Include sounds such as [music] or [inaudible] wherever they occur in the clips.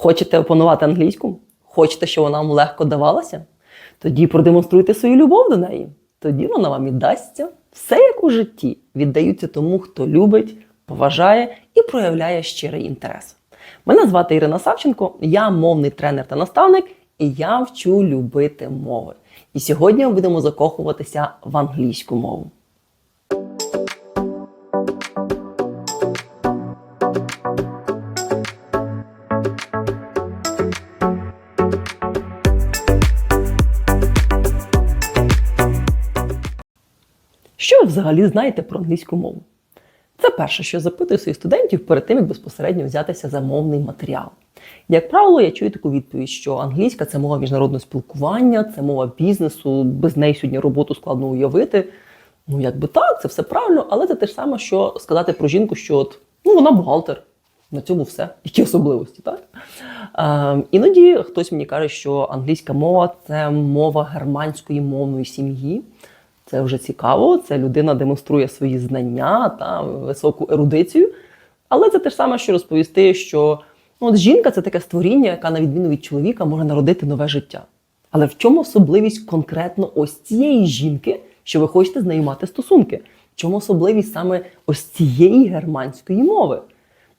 Хочете опанувати англійську? Хочете, щоб вона вам легко давалася? Тоді продемонструйте свою любов до неї. Тоді вона вам і дасться. Все як у житті віддаються тому, хто любить, поважає і проявляє щирий інтерес. Мене звати Ірина Савченко, я мовний тренер та наставник, і я вчу любити мови. І сьогодні ми будемо закохуватися в англійську мову. Взагалі знаєте про англійську мову? Це перше, що запитую своїх студентів перед тим, як безпосередньо взятися за мовний матеріал. Як правило, я чую таку відповідь, що англійська це мова міжнародного спілкування, це мова бізнесу, без неї сьогодні роботу складно уявити. Ну, якби так, це все правильно, але це те ж саме, що сказати про жінку, що от, ну, вона бухгалтер. На цьому все. Які особливості, так? Е, іноді хтось мені каже, що англійська мова це мова германської мовної сім'ї. Це вже цікаво, це людина демонструє свої знання та високу ерудицію. Але це те ж саме, що розповісти, що ну, от жінка це таке створіння, яка, на відміну від чоловіка, може народити нове життя. Але в чому особливість конкретно ось цієї жінки, що ви хочете з нею мати стосунки? В чому особливість саме ось цієї германської мови?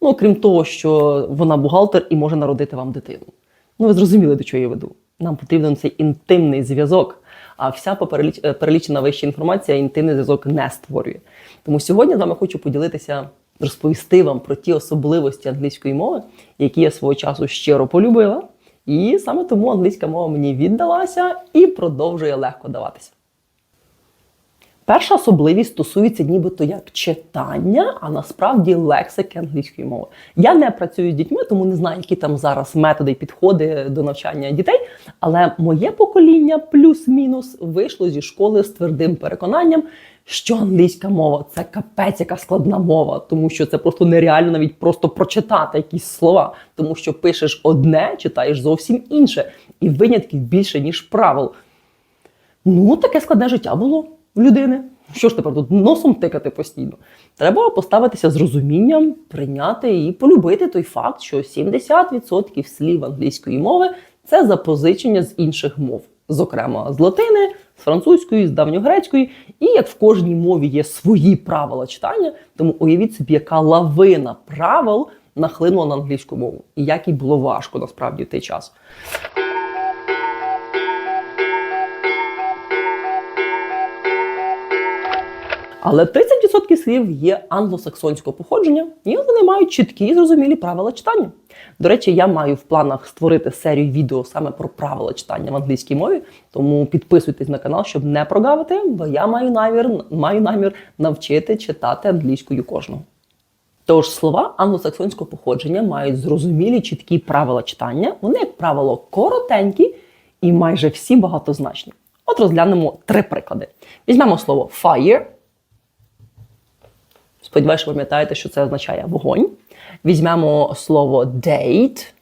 Ну, окрім того, що вона бухгалтер і може народити вам дитину. Ну, ви зрозуміли, до чого я веду. Нам потрібен цей інтимний зв'язок. А вся е, перелічена вища інформація інтимний зв'язок не створює. Тому сьогодні з вами хочу поділитися, розповісти вам про ті особливості англійської мови, які я свого часу щиро полюбила. І саме тому англійська мова мені віддалася і продовжує легко даватися. Перша особливість стосується нібито як читання, а насправді лексики англійської мови. Я не працюю з дітьми, тому не знаю, які там зараз методи і підходи до навчання дітей. Але моє покоління, плюс-мінус, вийшло зі школи з твердим переконанням, що англійська мова це капець, яка складна мова, тому що це просто нереально навіть просто прочитати якісь слова, тому що пишеш одне, читаєш зовсім інше, і винятків більше ніж правил. Ну, таке складне життя було в людини. Що ж тепер тут носом тикати постійно? Треба поставитися з розумінням, прийняти і полюбити той факт, що 70% слів англійської мови це запозичення з інших мов, зокрема з латини, з французької, з давньогрецької. І як в кожній мові є свої правила читання, тому уявіть собі, яка лавина правил нахлинула на англійську мову, і як їй було важко насправді в той час. Але 30% слів є англосаксонського походження, і вони мають чіткі і зрозумілі правила читання. До речі, я маю в планах створити серію відео саме про правила читання в англійській мові, тому підписуйтесь на канал, щоб не прогавити, бо я маю намір, маю намір навчити читати англійською кожного. Тож слова англосаксонського походження мають зрозумілі чіткі правила читання. Вони, як правило, коротенькі і майже всі багатозначні. От розглянемо три приклади. Візьмемо слово fire. Сподіваюся, ви пам'ятаєте, що це означає вогонь. Візьмемо слово date.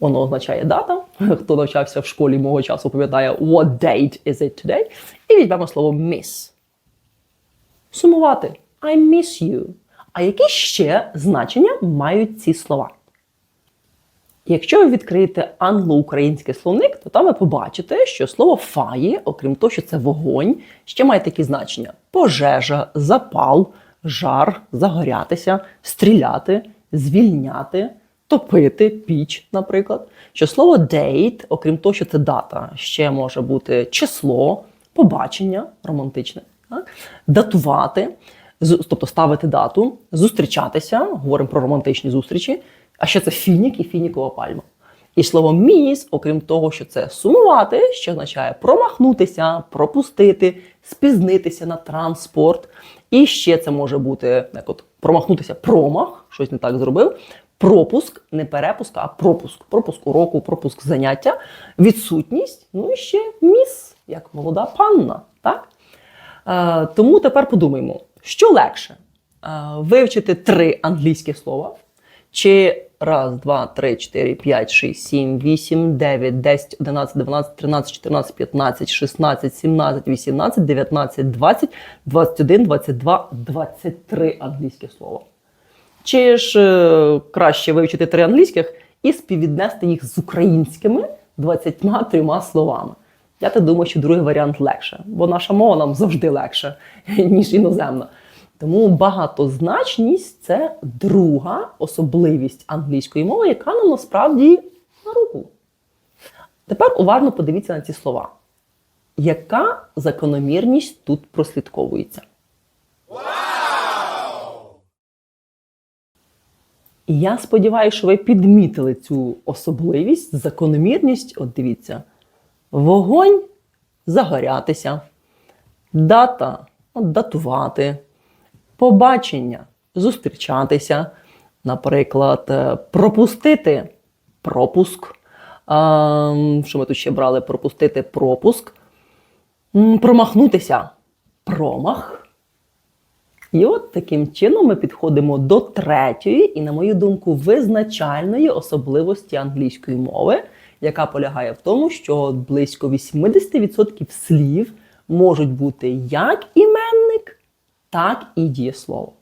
Воно означає дата. [laughs] Хто навчався в школі мого часу, пам'ятає, what date is it today? І візьмемо слово miss. Сумувати. I miss you. А які ще значення мають ці слова? Якщо ви відкриєте англо-український словник, то там ви побачите, що слово фає, окрім того, що це вогонь, ще має такі значення: пожежа, запал, жар, загорятися, стріляти, звільняти, топити, піч, наприклад. Що слово date, окрім того, що це дата, ще може бути число, побачення романтичне, так? датувати, тобто ставити дату, зустрічатися, говоримо про романтичні зустрічі. А ще це фінік і фінікова пальма. І слово міс, окрім того, що це сумувати, що означає промахнутися, пропустити, спізнитися на транспорт. І ще це може бути як от промахнутися, промах, щось не так зробив. Пропуск, не перепуск, а пропуск. Пропуск уроку, пропуск заняття, відсутність. Ну і ще міс, як молода панна. Так? Е, тому тепер подумаємо, що легше е, вивчити три англійські слова, чи раз, два, три, чотири, п'ять, шість, сім, вісім, дев'ять, десять, одинадцять, дванадцять, тринадцять, чотирнадцять, п'ятнадцять, шістнадцять, сімнадцять, вісімнадцять, дев'ятнадцять, двадцять, двадцять один, двадцять два, двадцять три англійські слова. Чи ж е, краще вивчити три англійських і співвіднести їх з українськими 23 словами? Я так думаю, що другий варіант легше, бо наша мова нам завжди легша, [laughs] ніж іноземна. Тому багатозначність це друга особливість англійської мови, яка нам насправді на руку. Тепер уважно подивіться на ці слова. Яка закономірність тут прослідковується? Я сподіваюся, що ви підмітили цю особливість, закономірність. От дивіться: вогонь загорятися, дата датувати, побачення зустрічатися, наприклад, е, пропустити пропуск. Що ми тут ще брали? Пропустити пропуск, промахнутися промах. І от таким чином ми підходимо до третьої і, на мою думку, визначальної особливості англійської мови, яка полягає в тому, що близько 80% слів можуть бути як іменник, так і дієслово.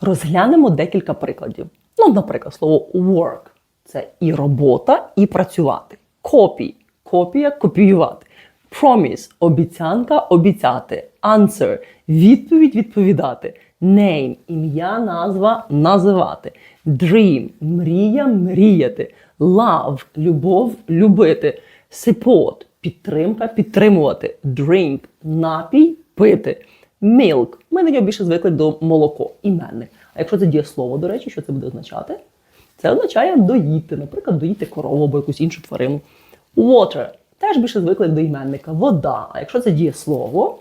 Розглянемо декілька прикладів. Ну, наприклад, слово work це і робота, і працювати. Copy – копія, копіювати. Promise – обіцянка, обіцяти. Answer – відповідь, відповідати. Name – ім'я, назва, називати. Dream – мрія, мріяти. Love – любов, любити. Support – підтримка, підтримувати. Drink – напій, пити. Milk – ми на нього більше звикли до молоко, іменник. А якщо це дієслово, до речі, що це буде означати? Це означає доїти, наприклад, доїти корову або якусь іншу тварину. Water теж більше звикли до іменника вода. А якщо це дієслово,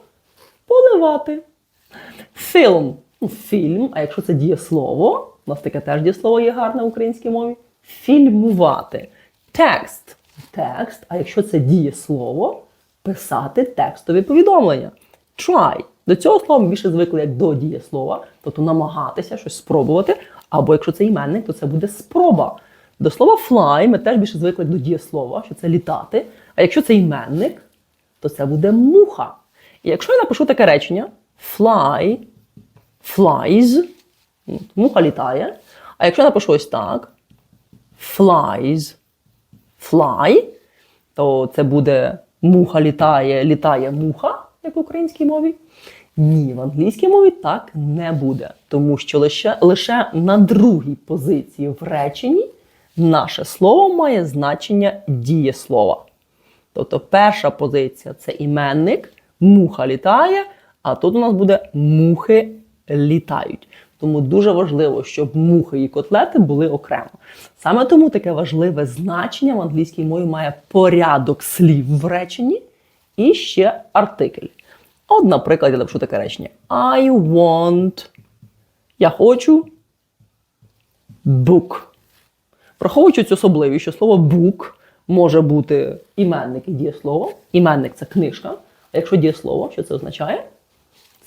поливати. Film ну, фільм, а якщо це дієслово, у нас таке теж дієслово є гарне в українській мові. Фільмувати. Текст текст, а якщо це дієслово, писати текстові повідомлення. Try. До цього слова ми більше звикли як до дієслова, тобто намагатися щось спробувати. Або якщо це іменник, то це буде спроба. До слова fly ми теж більше звикли до дієслова, що це літати. А якщо це іменник, то це буде муха. І якщо я напишу таке речення: fly, flies, ну, муха літає. А якщо я напишу ось так: flies, fly, то це буде муха літає, літає муха, як в українській мові. Ні, в англійській мові так не буде, тому що лише, лише на другій позиції в реченні наше слово має значення дієслова. Тобто перша позиція це іменник, муха літає, а тут у нас буде мухи літають. Тому дуже важливо, щоб мухи і котлети були окремо. Саме тому таке важливе значення в англійській мові має порядок слів в реченні і ще артикль. От, наприклад, я напишу таке речення: I want. Я хочу book. Враховуючи цю особливість, що слово book може бути іменник і дієслово. Іменник це книжка. А якщо дієслово, що це означає?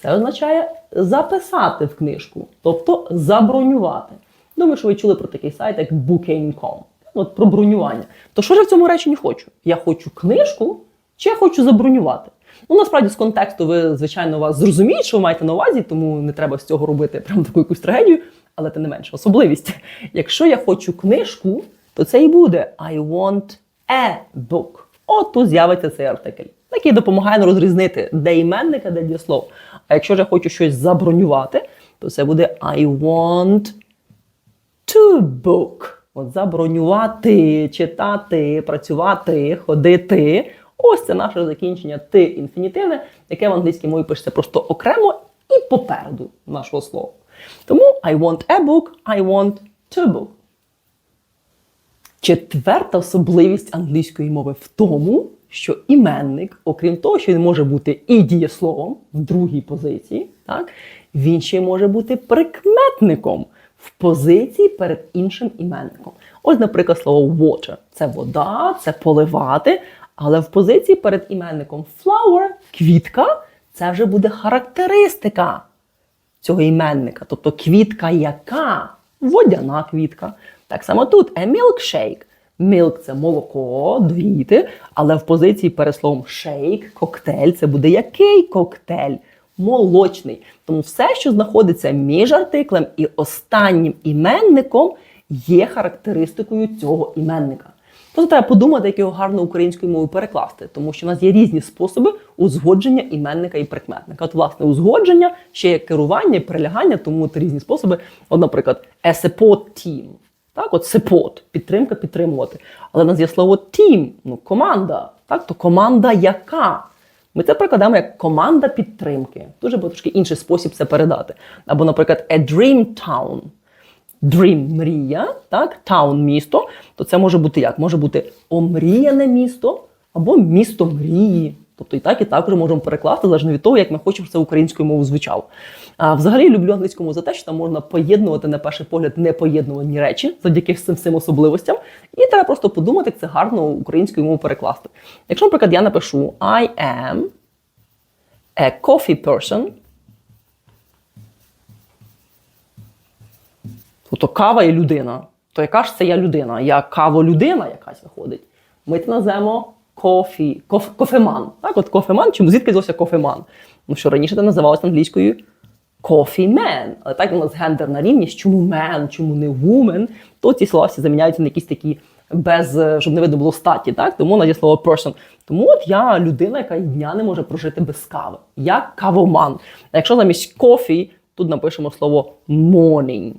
Це означає записати в книжку, тобто забронювати. Думаю, що ви чули про такий сайт, як Booking.com. От про бронювання. То що ж я в цьому реченні хочу? Я хочу книжку, чи я хочу забронювати? Ну, насправді, з контексту, ви, звичайно, вас зрозуміють, що ви маєте на увазі, тому не треба з цього робити прям таку якусь трагедію, але тим не менше, особливість. [laughs] Якщо я хочу книжку, то це і буде I want a book. От тут з'явиться цей артикль, який допомагає нам розрізнити, де іменник, а де дієслово. А якщо ж я хочу щось забронювати, то це буде I want to book. От забронювати, читати, працювати, ходити. Ось це наше закінчення ти інфінітивне, яке в англійській мові пишеться просто окремо і попереду нашого слова. Тому I want a book, I want to book. Четверта особливість англійської мови в тому, що іменник, окрім того, що він може бути і дієсловом в другій позиції, так, він ще може бути прикметником в позиції перед іншим іменником. Ось, наприклад, слово water це вода, це поливати. Але в позиції перед іменником flower, квітка, це вже буде характеристика цього іменника. Тобто квітка яка? Водяна квітка. Так само тут a milkshake. Milk – це молоко, доїти, але в позиції перед словом shake, коктейль, це буде який коктейль? молочний. Тому все, що знаходиться між артиклем і останнім іменником, є характеристикою цього іменника. Просто треба подумати, як його гарно українською мовою перекласти, тому що в нас є різні способи узгодження іменника і прикметника. От, власне, узгодження, ще є керування і перелягання, тому от різні способи. От, наприклад, a support team. Так, от support, підтримка, підтримувати. Але в нас є слово team, ну, команда. Так, то команда яка? Ми це прикладаємо як команда підтримки. Дуже буде трошки інший спосіб це передати. Або, наприклад, a dream town. Dream – мрія, так, town – місто, то це може бути як? Може бути омріяне місто або місто мрії. Тобто і так, і так вже можемо перекласти, залежно від того, як ми хочемо, щоб це українською мовою звучало. А взагалі люблю англійську мову за те, що там можна поєднувати на перший погляд непоєднувані речі завдяки цим всім особливостям. І треба просто подумати, як це гарно українською мовою перекласти. Якщо, наприклад, я напишу I am a coffee person, Тобто кава і людина. То яка ж це я людина? Я каволюдина якась виходить. Ми це назвемо кофі, коф, кофеман. Так, от кофеман, чому звідки взявся кофеман? Ну що раніше це називалося англійською кофімен. Але так у нас гендерна рівність, чому мен, чому не woman, то ці слова всі заміняються на якісь такі без, е, щоб не видно було статі, так? Тому на є слово person. Тому от я людина, яка дня не може прожити без кави. Я кавоман. А якщо замість кофі, тут напишемо слово morning.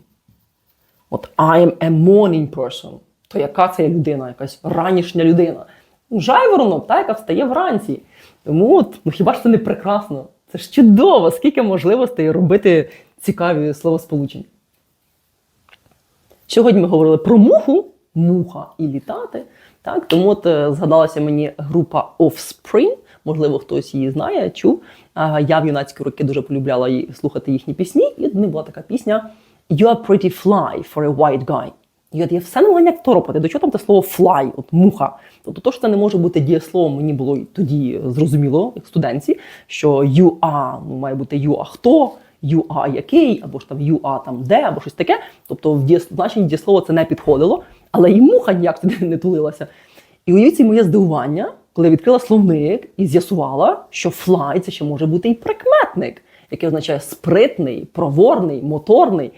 От I am a morning person. То яка це людина? Якась ранішня людина. Ну, Жайворонок, та, яка встає вранці. Тому от, ну хіба ж це не прекрасно? Це ж чудово, скільки можливостей робити цікаві словосполучення. Сьогодні ми говорили про муху, муха і літати. Так, тому от е, згадалася мені група Offspring, можливо, хтось її знає, чув. Я в юнацькі роки дуже полюбляла слухати їхні пісні, і в них була така пісня You are pretty fly for a white guy. І от я все як торопати. До чого там те слово fly, от муха. Тобто, то, що це не може бути дієсловом, мені було тоді зрозуміло, як студентці, що you are, ну, має бути you are хто, you are який, або ж там you are там де, або щось таке. Тобто в значенні дієслова це не підходило, але і муха ніяк туди не тулилася. І уявіть моє здивування, коли я відкрила словник і з'ясувала, що fly це ще може бути і прикметник, який означає спритний, проворний, моторний.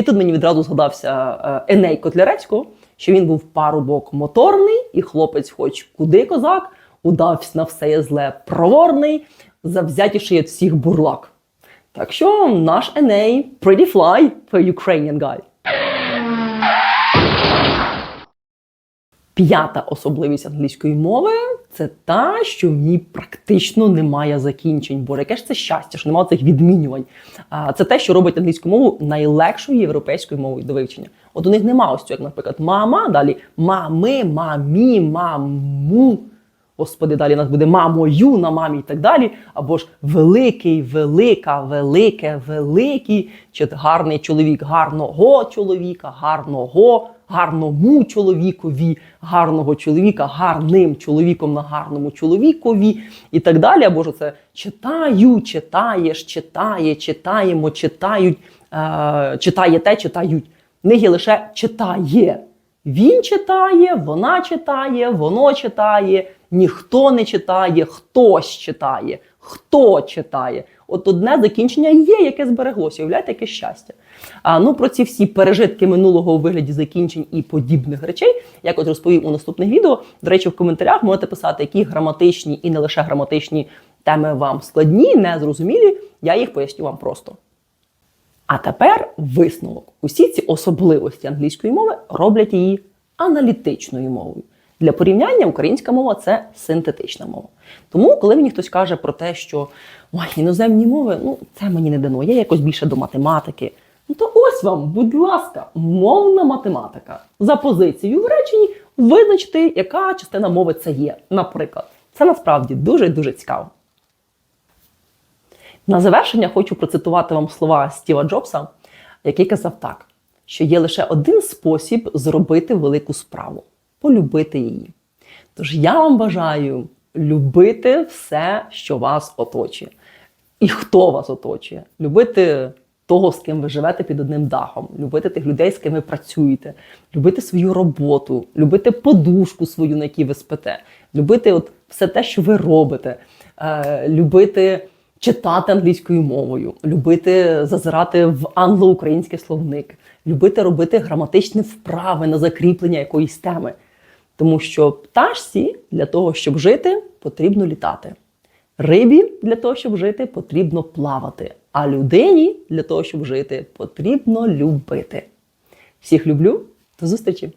І тут мені відразу згадався е, Еней Котляревського, що він був парубок моторний, і хлопець, хоч куди козак, удався на все зле проворний, завзятіший від всіх бурлак. Так що наш Еней pretty fly for Ukrainian guy. П'ята особливість англійської мови це та, що в ній практично немає закінчень. Бо яке ж це щастя, що немає цих відмінювань. Це те, що робить англійську мову найлегшою європейською мовою до вивчення. От у них немає ось цього, як, наприклад, мама, далі мами, мамі, маму. Господи, далі у нас буде мамою на мамі і так далі. Або ж великий, велика, велике, великий, чи гарний чоловік, гарного чоловіка, гарного, гарному чоловікові, гарного чоловіка, гарним чоловіком на гарному чоловікові і так далі. Або ж це читаю, читаєш, читає, читаємо, читають, е, читаєте, читають. В них є лише читає. Він читає, вона читає, воно читає, ніхто не читає, хтось читає, хто читає. От одне закінчення є, яке збереглося. Уявляєте, яке щастя. А ну про ці всі пережитки минулого у вигляді закінчень і подібних речей, як от розповів у наступних відео. До речі, в коментарях можете писати, які граматичні і не лише граматичні теми вам складні, незрозумілі. Я їх поясню вам просто. А тепер висновок. Усі ці особливості англійської мови роблять її аналітичною мовою. Для порівняння українська мова це синтетична мова. Тому, коли мені хтось каже про те, що ой, іноземні мови, ну це мені не дано, я якось більше до математики. Ну то ось вам, будь ласка, мовна математика. За позицією в реченні визначити, яка частина мови це є. Наприклад, це насправді дуже дуже цікаво. На завершення хочу процитувати вам слова Стіва Джобса, який казав так, що є лише один спосіб зробити велику справу полюбити її. Тож я вам бажаю любити все, що вас оточує. І хто вас оточує. Любити того, з ким ви живете під одним дахом, любити тих людей, з ким ви працюєте, любити свою роботу, любити подушку свою, на якій ви спите, любити от все те, що ви робите, е, любити читати англійською мовою, любити зазирати в англо-український словник, любити робити граматичні вправи на закріплення якоїсь теми. Тому що пташці для того, щоб жити, потрібно літати. Рибі для того, щоб жити, потрібно плавати. А людині для того, щоб жити, потрібно любити. Всіх люблю. До зустрічі!